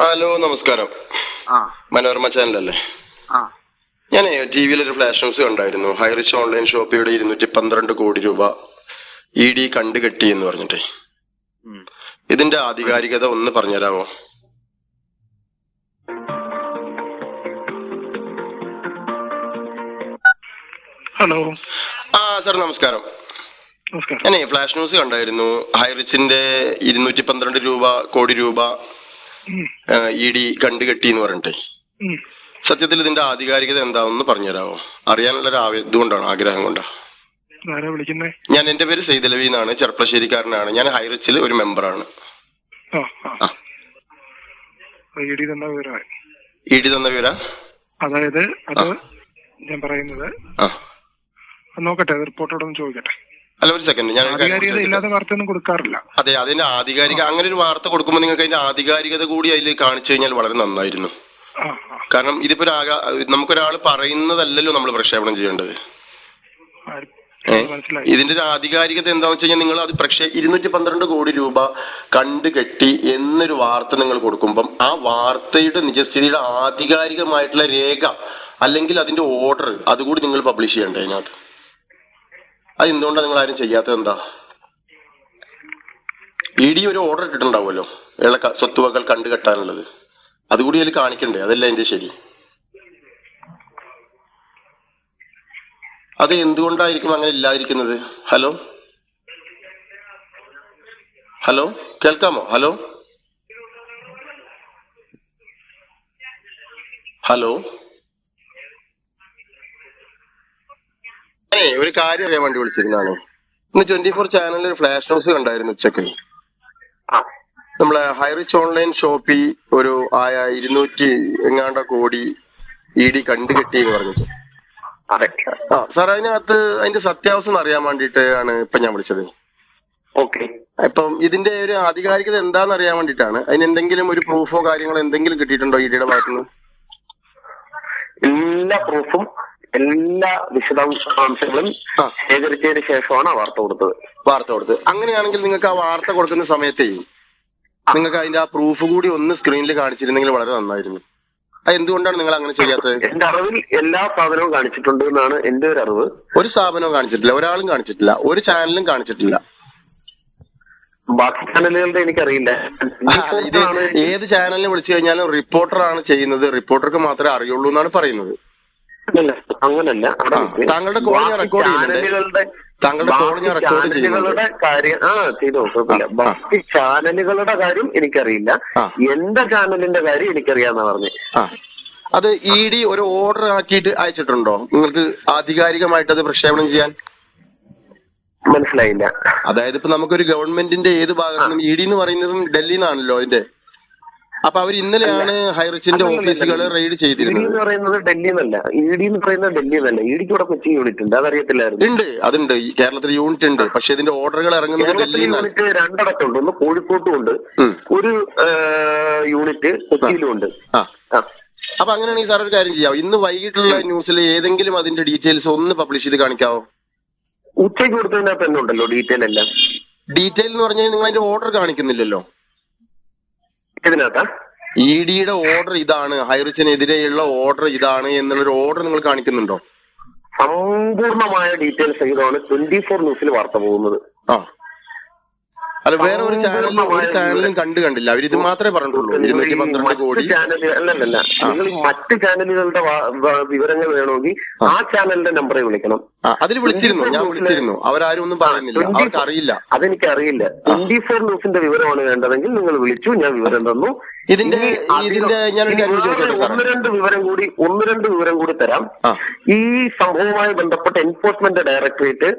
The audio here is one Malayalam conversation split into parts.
ഹലോ നമസ്കാരം. ആ. മനോരമ ചാനലല്ലേ ആ. ഞാൻ ടി വിയിൽ ഒരു ഫ്ലാഷ് ന്യൂസ് കണ്ടായിരുന്നു. ഹൈറിച്ച് ഓൺലൈൻ ഷോപ്പിയുടെ ഇരുന്നൂറ്റി പന്ത്രണ്ട് കോടി രൂപ ഇ ഡി കണ്ടുകെട്ടി എന്ന് പറഞ്ഞിട്ട്. ഇതിന്റെ ആധികാരികത ഒന്ന് പറഞ്ഞുതരാമോ? ഹലോ. ആ സാർ നമസ്കാരം. നമസ്കാരം. ഞാനേ ഫ്ലാഷ് ന്യൂസ് കണ്ടായിരുന്നു. ഹൈറിച്ചിന്റെ ഇരുന്നൂറ്റി പന്ത്രണ്ട് രൂപ കോടി രൂപ ഇ ഡി കണ്ടുകെട്ടി എന്ന് പറഞ്ഞിട്ട്. സത്യത്തിൽ ഇതിന്റെ ആധികാരികത എന്താണെന്ന് പറഞ്ഞുതരാമോ? അറിയാനുള്ള ഒരു ഇതുകൊണ്ടാണ് ആഗ്രഹം കൊണ്ടാണ് ഞാൻ എന്റെ പേര് സെയ്തലവി എന്നാണ് ചെർപ്പശ്ശേരിക്കാരനാണ്. ഞാൻ ഹൈറിച്ചിൽ ഒരു മെമ്പറാണ്. ഇ ഡി തന്ന വിവര. അതായത് അത് ഞാൻ പറയുന്നത് നോക്കട്ടെ റിപ്പോർട്ടോടൊന്ന് ചോദിക്കട്ടെ. അല്ല ഒരു സെക്കൻഡ് ഞാൻ വാർത്തയൊന്നും കൊടുക്കാറില്ല. അതെ അതിന്റെ ആധികാരിക അങ്ങനെ ഒരു വാർത്ത കൊടുക്കുമ്പോൾ നിങ്ങൾക്ക് അതിന്റെ ആധികാരികത കൂടി അതിൽ കാണിച്ചു കഴിഞ്ഞാൽ വളരെ നന്നായിരുന്നു. കാരണം ഇതിപ്പോ നമുക്കൊരാൾ നമുക്കൊരാൾ പറയുന്നതല്ലല്ലോ നമ്മൾ പ്രക്ഷേപണം ചെയ്യേണ്ടത്. ഇതിന്റെ ഒരു ആധികാരികത എന്താണെന്ന് വെച്ച് കഴിഞ്ഞാൽ നിങ്ങൾ അത് പക്ഷേ ഇരുന്നൂറ്റി പന്ത്രണ്ട് കോടി രൂപ കണ്ടുകെട്ടി എന്നൊരു വാർത്ത നിങ്ങൾ കൊടുക്കുമ്പം ആ വാർത്തയുടെ നിജസ്ഥിതിയുടെ ആധികാരികമായിട്ടുള്ള രേഖ അല്ലെങ്കിൽ അതിന്റെ ഓർഡർ അതുകൂടി നിങ്ങൾ പബ്ലിഷ് ചെയ്യണ്ടേ അതിനകത്ത്. അത് എന്തുകൊണ്ടാണ് നിങ്ങൾ ആരും ചെയ്യാത്തത് എന്താ? ഇ ഡി ഒരു ഓർഡർ ഇട്ടിട്ടുണ്ടാവുമല്ലോ. ഇള സ്വത്തുവകൾ കണ്ടുകെട്ടാനുള്ളത് അതുകൂടി അതിൽ കാണിക്കണ്ടേ? അതല്ല എന്റെ ശരി. അത് എന്തുകൊണ്ടായിരിക്കും അങ്ങനെ ഇല്ലാതിരിക്കുന്നത്? ഹലോ? ഹലോ? കേൾക്കാമോ? ഹലോ? ഹലോ? ഏ ഒരു കാര്യം അറിയാൻ വേണ്ടി വിളിച്ചിരുന്നാണ് ഇന്ന് ട്വന്റി ഫോർ ചാനലിൽ ഒരു ഫ്ലാഷ് ന്യൂസ് കണ്ടായിരുന്നു ഉച്ചയ്ക്ക്. നമ്മളെ ഹൈറിച്ച് ഓൺലൈൻ ഷോപ്പി ഒരു ആയ ഇരുന്നൂറ്റി എങ്ങാണ്ട കോടി ഇ ഡി കണ്ടുകെട്ടി എന്ന് പറഞ്ഞിട്ട്. ആ സാർ അതിനകത്ത് അതിന്റെ സത്യാവസ്ഥ അറിയാൻ വേണ്ടിയിട്ട് ആണ് ഇപ്പൊ ഞാൻ വിളിച്ചത്. ഓക്കെ. ഇപ്പം ഇതിന്റെ ഒരു ആധികാരികത എന്താണെന്ന് അറിയാൻ വേണ്ടിട്ടാണ് അതിന് എന്തെങ്കിലും ഒരു പ്രൂഫോ കാര്യങ്ങളോ എന്തെങ്കിലും കിട്ടിയിട്ടുണ്ടോ ഇ ഡിയുടെ ഭാഗത്തുനിന്ന്? എല്ലാ പ്രൂഫും എല്ലാ വിശദാംശങ്ങളും. ശേഖരിച്ചതിന് ശേഷമാണ് ആ വാർത്ത കൊടുത്തത്. വാർത്ത കൊടുത്തത്. അങ്ങനെയാണെങ്കിൽ നിങ്ങൾക്ക് ആ വാർത്ത കൊടുക്കുന്ന സമയത്തേ നിങ്ങൾക്ക് അതിന്റെ ആ പ്രൂഫ് കൂടി ഒന്ന് സ്ക്രീനിൽ കാണിച്ചിരുന്നെങ്കിൽ വളരെ നന്നായിരുന്നു. അത് എന്തുകൊണ്ടാണ് നിങ്ങൾ അങ്ങനെ ചെയ്യാത്തത്? എന്റെ അറിവിൽ എല്ലാ സ്ഥാപനവും കാണിച്ചിട്ടുണ്ട് എന്നാണ് എന്റെ ഒരു അറിവ്. ഒരു സ്ഥാപനവും കാണിച്ചിട്ടില്ല ഒരാളും കാണിച്ചിട്ടില്ല ഒരു ചാനലും കാണിച്ചിട്ടില്ല. ബാക്കി ചാനലുകളുടെ എനിക്കറിയില്ല. ഏത് ചാനലിനെ വിളിച്ചു കഴിഞ്ഞാലും റിപ്പോർട്ടറാണ് ചെയ്യുന്നത്. റിപ്പോർട്ടർക്ക് മാത്രമേ അറിയുള്ളൂ എന്നാണ് പറയുന്നത്. അങ്ങനല്ല. താങ്കളുടെ കോൾ ഞാൻ റെക്കോർഡ് ചെയ്യുന്നുണ്ട്. ചാനലുകളുടെ താങ്കളുടെ കോൾ ഞാൻ റെക്കോർഡ് ചെയ്യുന്നുണ്ട്. കാര്യം ആ ചെയ്ത് കുഴപ്പമില്ല. ബാക്കി ചാനലുകളുടെ കാര്യം എനിക്കറിയില്ല. എന്റെ ചാനലിന്റെ കാര്യം എനിക്കറിയാന്നാ പറഞ്ഞു അത് ഇ ഡി ഒരു ഓർഡർ ആക്കിയിട്ട് അയച്ചിട്ടുണ്ടോ നിങ്ങൾക്ക് ആധികാരികമായിട്ട് അത് പ്രക്ഷേപണം ചെയ്യാൻ മനസ്സിലായില്ല അതായത് ഇപ്പൊ നമുക്കൊരു ഗവൺമെന്റിന്റെ ഏത് ഭാഗത്തുനിന്നും ഇ ഡി എന്ന് പറയുന്നതും ഡൽഹിയിൽ നിന്നാണല്ലോ അതിന്റെ അപ്പൊ അവർ ഇന്നലെയാണ് ഹൈറിച്ചിന്റെ ഓഫീസുകൾ റെയ്ഡ് ചെയ്തിരുന്നത്. എന്ന് പറയുന്നത് ഡൽഹി എന്നല്ല. ഇ ഡി എന്ന് പറയുന്നത് ഡൽഹി എന്നല്ല. ഇ ഡിക്ക് ഇവിടെ കൊച്ചി യൂണിറ്റ് ഉണ്ട്. അതറിയത്തില്ലായിരുന്നു. ഉണ്ട് അതുണ്ട്. ഈ കേരളത്തിൽ യൂണിറ്റ് ഉണ്ട്. പക്ഷെ ഇതിന്റെ ഓർഡറുകൾ ഇറങ്ങുന്നത് ഡൽഹി യൂണിറ്റ് രണ്ടിടത്തുണ്ട്. ഒന്ന് കോഴിക്കോട്ടും ഉണ്ട്. ഒരു യൂണിറ്റ് കൊച്ചിയിലും ഉണ്ട്. അപ്പൊ അങ്ങനെയാണെങ്കിൽ സാർ ഒരു കാര്യം ചെയ്യാം. ഇന്ന് വൈകിട്ടുള്ള ന്യൂസിൽ ഏതെങ്കിലും അതിന്റെ ഡീറ്റെയിൽസ് ഒന്ന് പബ്ലിഷ് ചെയ്ത് കാണിക്കാവോ? ഉച്ചയ്ക്ക് കൊടുത്തതിനകത്ത് തന്നെ ഉണ്ടല്ലോ ഡീറ്റെയിൽ എല്ലാം? ഡീറ്റെയിൽ എന്ന് പറഞ്ഞാൽ നിങ്ങൾ അതിന്റെ ഓർഡർ കാണിക്കുന്നില്ലല്ലോ. ഇതിനകത്താ? ഇ ഡിയുടെ ഓർഡർ ഇതാണ്. ഹൈറിച്ചിനെതിരെയുള്ള ഓർഡർ ഇതാണ് എന്നുള്ളൊരു ഓർഡർ നിങ്ങൾ കാണിക്കുന്നുണ്ടോ? സമ്പൂർണമായ ഡീറ്റെയിൽസ് സഹിതമാണ് ട്വന്റി ഫോർ ന്യൂസിൽ വാർത്ത പോകുന്നത്. ആ. അല്ല വേറെ ഒരു ചാനലിലും ഒരു ചാനലും കണ്ടു കണ്ടില്ല. അവരിത് മാത്രമേ പറഞ്ഞിട്ടുള്ളൂ. ഇരുന്നൂറ്റി പന്ത്രണ്ട് കോടി. ചാനൽ അല്ലല്ല നിങ്ങൾ മറ്റ് ചാനലുകളുടെ വിവരങ്ങൾ വേണമെങ്കിൽ ആ. ചാനലിന്റെ നമ്പറെ വിളിക്കണം. അതിൽ വിളിച്ചിരുന്നു? ഞാൻ വിളിച്ചിരുന്നു. അവരാരും ഒന്നും പറയുന്നില്ല. അവർക്ക് അറിയില്ല. അതെനിക്ക് അറിയില്ല ട്വന്റി ഫോർ ന്യൂസിന്റെ വിവരമാണ് വേണ്ടതെങ്കിൽ നിങ്ങൾ വിളിച്ചു. ഞാൻ വിവരം തന്നു. ഇതിന്റെ ഇതിന്റെ ഞാൻ ഒന്ന് രണ്ട് വിവരം കൂടി ഒന്ന് രണ്ട് വിവരം കൂടി തരാം. ഈ സംഭവവുമായി ബന്ധപ്പെട്ട എൻഫോഴ്സ്മെന്റ് ഡയറക്ടറേറ്റ്.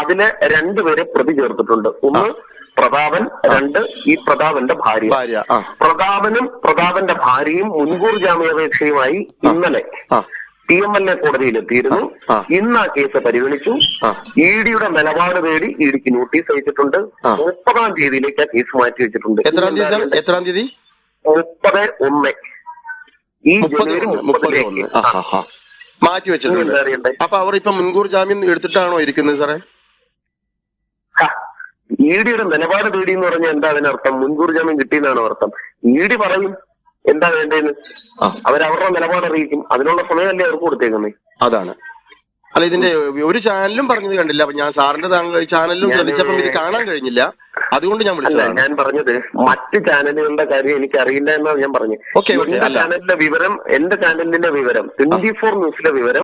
അതിലെ രണ്ടുപേരെ പ്രതി ചേർത്തിട്ടുണ്ട്. ഒന്ന് പ്രതാപൻ രണ്ട് ഈ പ്രതാപന്റെ ഭാര്യ. പ്രതാപനും പ്രതാപന്റെ ഭാര്യയും മുൻകൂർ ജാമ്യാപേക്ഷയുമായി ഇന്നലെ T P M L A കോടതിയിലെത്തിയിരുന്നു. എത്തിയിരുന്നു ഇന്ന് ആ കേസ് പരിഗണിച്ചു. ഇ ഡിയുടെ നിലപാട് തേടി ഇ ഡിക്ക് നോട്ടീസ് അയച്ചിട്ടുണ്ട്. മുപ്പതാം തീയതിയിലേക്ക് ആ കേസ് മാറ്റി വെച്ചിട്ടുണ്ട്. എത്രാം തീയതി സാർ? എത്രാം തീയതി? മുപ്പത് ഒന്ന്. ഈ ജനുവരി മുപ്പതിലേക്ക്. മാറ്റി വെച്ചിട്ടുണ്ട്. അറിയണ്ടേ? അപ്പൊ അവർ ഇപ്പൊ മുൻകൂർ ജാമ്യം എടുത്തിട്ടാണോ ഇരിക്കുന്നത് സാറേ? ഇ ഡിയുടെ നിലപാട് തേടി എന്ന് പറഞ്ഞാൽ എന്താ അതിനർത്ഥം? മുൻകൂർ ജാമ്യം കിട്ടിയെന്നാണ് അർത്ഥം. ഇ ഡി പറയും എന്താ വേണ്ടതെന്ന്. അവരവരുടെ നിലപാട് അറിയിക്കും. അതിനുള്ള സമയമല്ലേ അവർക്ക് കൊടുത്തേക്കുന്നേ അതാണ്. അല്ല ഇതിന്റെ ഒരു ചാനലും പറഞ്ഞത് കണ്ടില്ല. അപ്പൊ ഞാൻ സാറിന്റെ താങ്കൾ ചാനലിലും ശ്രദ്ധിച്ചപ്പോൾ ഇത് കാണാൻ കഴിഞ്ഞില്ല. അതുകൊണ്ട് ഞാൻ വിളിച്ചത് ഞാൻ പറഞ്ഞത് മറ്റ് ചാനലുകളുടെ കാര്യം എനിക്ക് അറിയില്ല എന്നാണ് ഞാൻ പറഞ്ഞത്. ചാനലിന്റെ വിവരം എന്റെ ചാനലിന്റെ വിവരം ട്വന്റി ഫോർ ന്യൂസിലെ വിവരം